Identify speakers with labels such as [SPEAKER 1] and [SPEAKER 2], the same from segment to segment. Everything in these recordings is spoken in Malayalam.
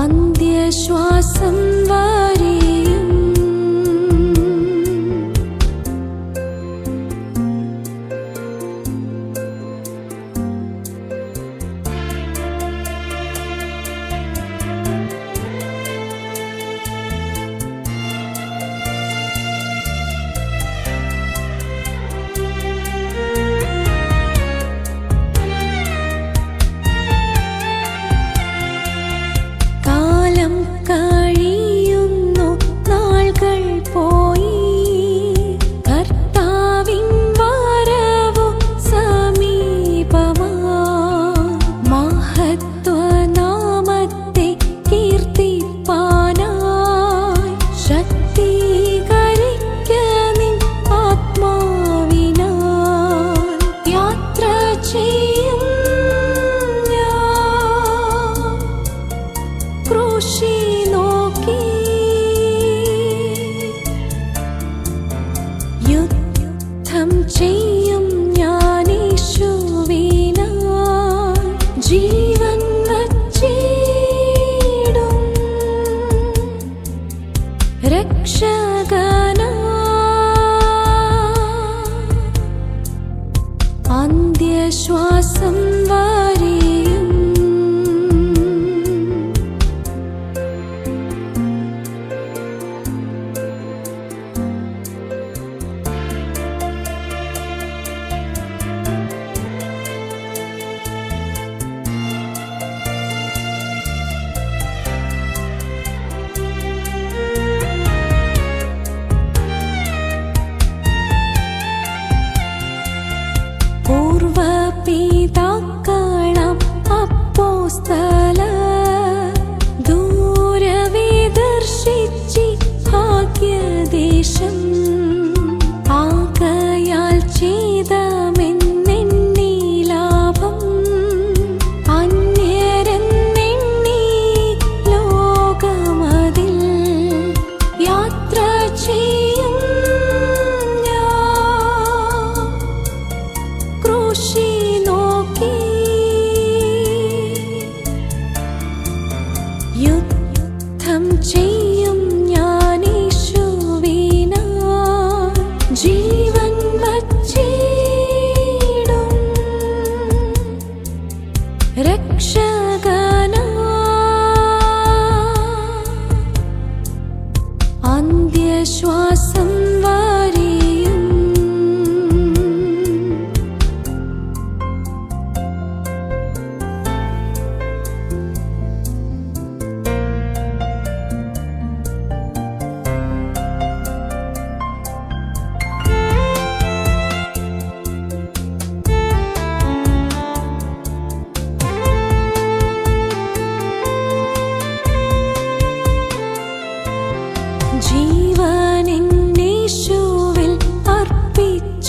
[SPEAKER 1] അന്ത്യശ്വാസം വാ em ca രക്ഷകനാ patient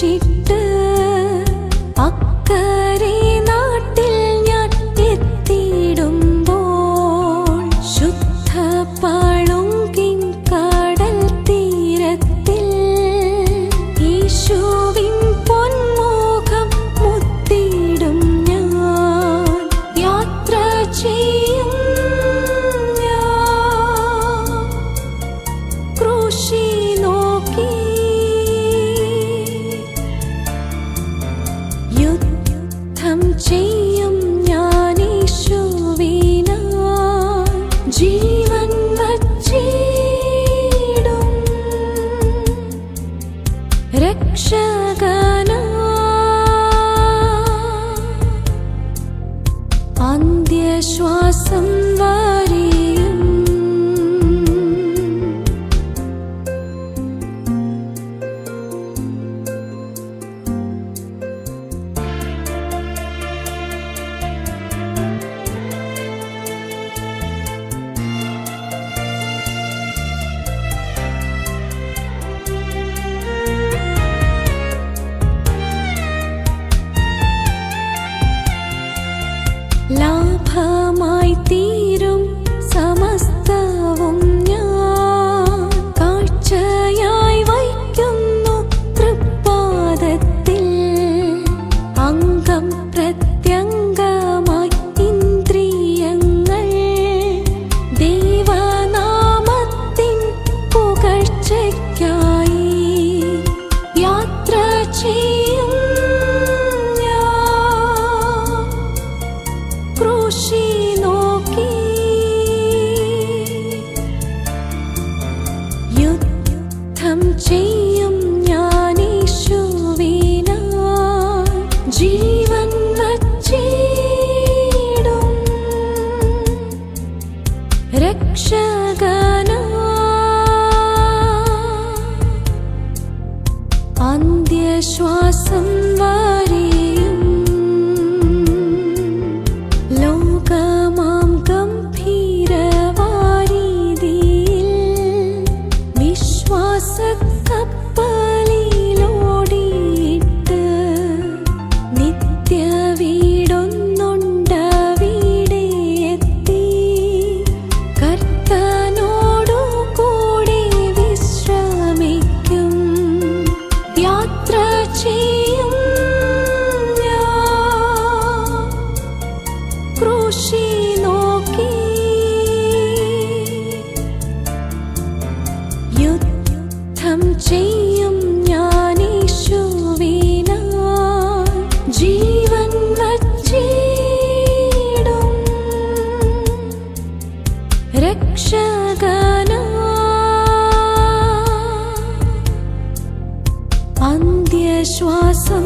[SPEAKER 1] അർപ്പിച്ചിട്ട് ലാഭമായി തീ സൂക്ഷി നോക്കി യുദ്ധം ചെയ്യും ഞാനീശുവീന ജീവൻ വച്ചിടും രക്ഷ രക്ഷകന. അന്ത്യശ്വാസം